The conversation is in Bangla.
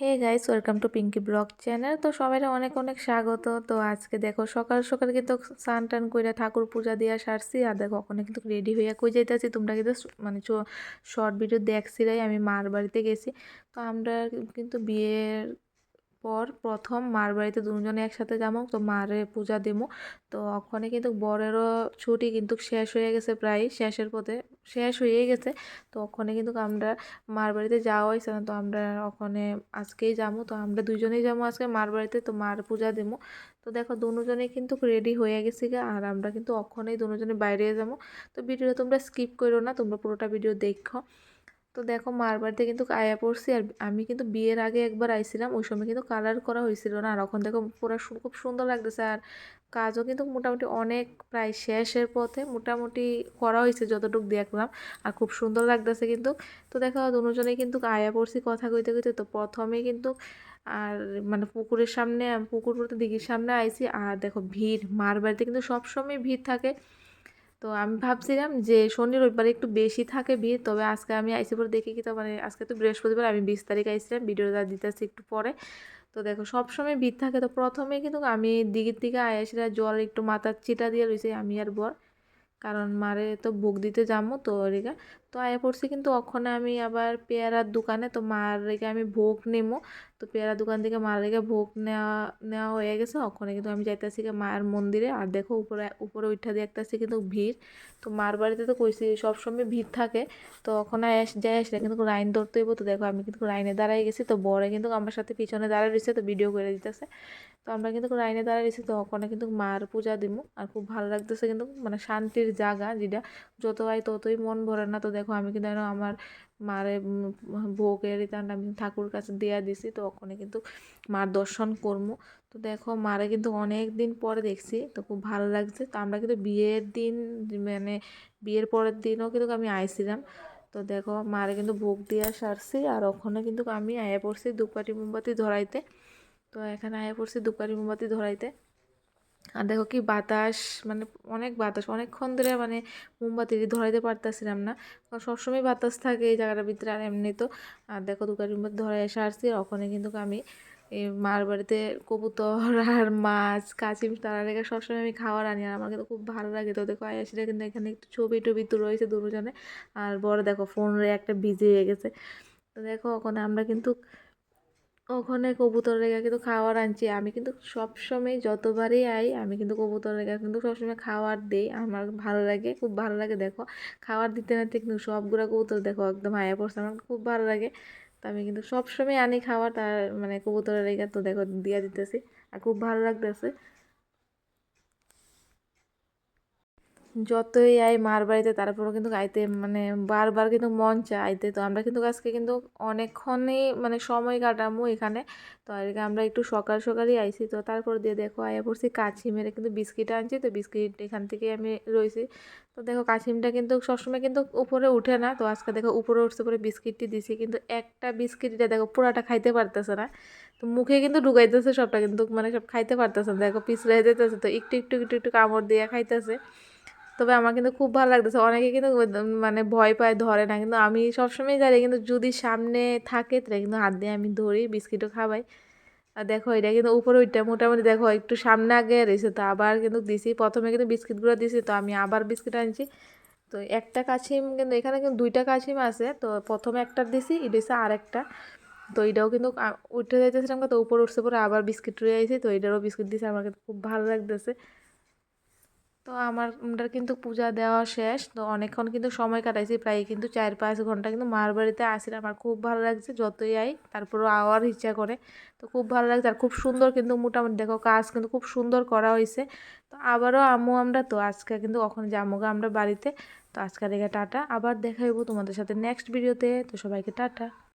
Hey guys welcome to Pinky blog channel তো সবাই অনেক অনেক স্বাগত। তো আজকে দেখো, সকাল সকাল কিন্তু স্নান টান কইরা ঠাকুর পূজা দিয়া সারছি, আর দেখো ওখানে কিন্তু রেডি হইয়া কই যাইতেছি, তোমরা কিন্তু মানে শর্ট ভিডিও দেখছিলাই, আমি মার বাড়িতে গেছি। তো আমরা কিন্তু বিয়ের পর প্রথম মার বাড়িতে দুজনে একসাথে যাব, তো মারে পূজা দেবো। তো ওখানে কিন্তু বরেরও ছুটি কিন্তু শেষ হয়ে গেছে প্রায়, শেষের পথে, শেষ হয়ে গেছে। তো ওখানে কিন্তু আমরা মার বাড়িতে যাওয়া হয়েছে না, তো আমরা ওখানে আজকেই যাব। তো আমরা দুজনেই যাব আজকে মার বাড়িতে, তো মার পূজা দেবো। তো দেখো দুজনেই কিন্তু রেডি হয়ে গেছি আর আমরা কিন্তু ওখানেই দুজনে বাইরে যাব। তো ভিডিওটা তোমরা স্কিপ করো না, তোমরা পুরোটা ভিডিও দেখো। তো দেখো মার বাড়িতে কিন্তু আয়া পড়ছি আর আমি কিন্তু বিয়ের আগে একবার আইছিলাম, ওই সময় কিন্তু কালার করা হয়েছিল না। আর এখন দেখো পুরো খুব সুন্দর লাগতেছে আর কাজও কিন্তু মোটামুটি অনেক, প্রায় শেষের পথে মোটামুটি করা হয়েছে যতটুকু দেখলাম। আর খুব সুন্দর লাগতেছে কিন্তু। তো দেখো দুজনেই কিন্তু আয়া পড়ছি কথা কইতে কইতে। তো প্রথমে কিন্তু আর মানে পুকুরের সামনে, পুকুর বলতে দিঘির সামনে আইছি। আর দেখো ভিড়, মার বাড়িতে কিন্তু সবসময় ভিড় থাকে। তো আমি ভাবছিলাম যে শনি রবিবারে একটু বেশি থাকে বিয়ে তবে আজকে আমি আইসি পরে দেখি কি তো মানে আজকে তো বৃহস্পতিবার, আমি বিশ তারিখ আইসিলাম, ভিডিওটা দিতেছি একটু পরে। তো দেখো, সবসময় ভিড় থাকে, তো প্রথমে কিন্তু আমি দিঘির দিকে আয়াসিরা জল একটু মাথার চিটা দিয়ে রয়েছে আমি আর বর। কারণ মারে তো ভোগ দিতে যাব তো রেখা তো আয়া পড়ছি কিন্তু ওখানে আমি আবার পেয়ারার দোকানে, তো মার রেখে আমি ভোগ নেব তো পেয়ারা দোকান থেকে মার রেখে ভোগ নেওয়া নেওয়া হয়ে গেছে। ওখানে কিন্তু আমি যাইতেছি মায়ের মন্দিরে। আর দেখো উপরে উপরে উঠা দেখতেছি কিন্তু ভিড়। তো মার বাড়িতে তো কইছি সবসময় ভিড় থাকে। তো ওখানে যাই আসলে কিন্তু লাইন ধরতে হইব। তো দেখো আমি কিন্তু লাইনে দাঁড়াই গেছি। তো বড় কিন্তু আমার সাথে পিছনে দাঁড়ায় রয়েছে, তো ভিডিও করে দিতেছে। তো আমরা কিন্তু লাইনে দাঁড়ায় রয়েছি, তো ওখানে কিন্তু মার পূজা দিব আর খুব ভালো লাগতেছে কিন্তু মানে শান্তির জায়গা যেটা, যত হয় ততই মন ভরে না। তো দেখো আমি কিন্তু আমার মারে ভোগের রিটার্ন আমি ঠাকুর কাছে দেয়া দিছি, তো ওখানে কিন্তু মার দর্শন করব। তো দেখো মারে কিন্তু অনেক দিন পরে দেখছি, তো খুব ভালো লাগছে। তো আমরা কিন্তু বিয়ের দিন মানে বিয়ের পরের দিনও কিন্তু আমি আইছিলাম। তো দেখো মারে কিন্তু ভোগ দিয়া সারছি, আর ওখানে কিন্তু আমি আয়া পড়ছি দুপাটি মোমবাতি ধরাইতে। তো এখানে আয়া পড়ছি দুপাটি মোমবাতি ধরাইতে। আর দেখো কি বাতাস মানে অনেক বাতাস, অনেকক্ষণ ধরে মানে মোমবাতি ধরাইতে পারতেছিলাম না। কারণ সবসময় বাতাস থাকে এই জায়গাটার ভিতরে আর এমনি তো। আর দেখো দুকারি মোমবাতি ধরে এসে আসছি ওখানে কিন্তু আমি এই মার বাড়িতে কবুতর আর মাছ কাচিম তারা রেখে সবসময় আমি খাওয়ার আনি আর আমার কিন্তু খুব ভালো লাগে তো। দেখো আয়াসিরা কিন্তু এখানে একটু ছবি টবি তো রয়েছে দুজনে। আর বড় দেখো ফোন রে একটা বিজি হয়ে গেছে। তো দেখো ওখানে আমরা কিন্তু ওখানে কবুতর রেখা কিন্তু খাওয়ার আনছি। আমি কিন্তু সবসময় যতবারই আই, আমি কিন্তু কবুতরের রেখা কিন্তু সবসময় খাওয়ার দিই। আমার ভালো লাগে, খুব ভালো লাগে, দেখো। খাওয়ার দিতে না ঠিক সবগুলো কবুতর দেখো, একদম আয়া পড়ছে। আমার খুব ভালো লাগে। তো আমি কিন্তু সবসময় আনি খাওয়ার, তার মানে কবুতরের রেখা তো দেখো, দিয়ে দিতেছি। আর খুব ভালো লাগতেছে। যতই আই মার বাড়িতে, তারপরও কিন্তু আইতে মানে বারবার কিন্তু মন চায় আইতে। তো আমরা কিন্তু আজকে কিন্তু অনেকক্ষণই মানে সময় কাটামো এখানে। তো আর আমরা একটু সকাল সকালই আইছি। তো তারপর দিয়ে দেখো, আয়া পড়ছি কাছিমের মেরে কিন্তু বিস্কিট আনছি। তো বিস্কিট এখান থেকে আমি রয়েছি তো দেখো, কাছিমটা কিন্তু সবসময় কিন্তু উপরে উঠে না। তো আজকে দেখো, উপরে উঠছে পরে বিস্কিটটি দিছি। কিন্তু একটা বিস্কিটটা দেখো পুরাটা খাইতে পারতেছে না। তো মুখে কিন্তু ঢুকাইতেছে সবটা, কিন্তু মানে সব খাইতে পারতেছে না। দেখো, পিছলে যেতেছে। তো একটু একটু একটু একটু কামড় দিয়ে খাইতেছে। তবে আমার কিন্তু খুব ভালো লাগতেছে। অনেকে কিন্তু মানে ভয় পায়, ধরে না। কিন্তু আমি সবসময় জানি, কিন্তু যদি সামনে থাকে, তাহলে কিন্তু হাত দিয়ে আমি ধরি, বিস্কিটও খাওয়াই। আর দেখো, এটা কিন্তু উপরে ওইটা মোটামুটি দেখো, একটু সামনে আগে রয়েছে। তো আবার কিন্তু দিছি। প্রথমে কিন্তু বিস্কিটগুলো দিছি, তো আমি আবার বিস্কিট আনছি। তো একটা কাছিম কিন্তু, এখানে কিন্তু দুইটা কাছিম আছে। তো প্রথমে একটা দিছি এটা হচ্ছে আর একটা তো এটাও কিন্তু উঠে যাইতেছিলাম তো উপরে উঠছে পরে আবার বিস্কিট রয়ে আইছি। তো এটারও বিস্কিট দিছে, আমার কিন্তু খুব ভালো লাগতেছে। তো আমার কিন্তু পূজা দেওয়া শেষ। তো অনেকক্ষণ কিন্তু সময় কাটাইছি, প্রায় কিন্তু চার পাঁচ ঘণ্টা কিন্তু মার বাড়িতে আসলে। আমার খুব ভালো লাগছে যতই আই, তারপরও আওয়ার ইচ্ছা করে। তো খুব ভালো লাগছে আর খুব সুন্দর কিন্তু মোটামুটি দেখো কাজ কিন্তু খুব সুন্দর করা হয়েছে তো আবারও আম্মু আমরা, তো আজকে কিন্তু ওখানে যাব আমরা বাড়িতে। তো আজকে রেখে টাটা, আবার দেখা হইব তোমাদের সাথে নেক্সট ভিডিওতে তো সবাইকে টাটা।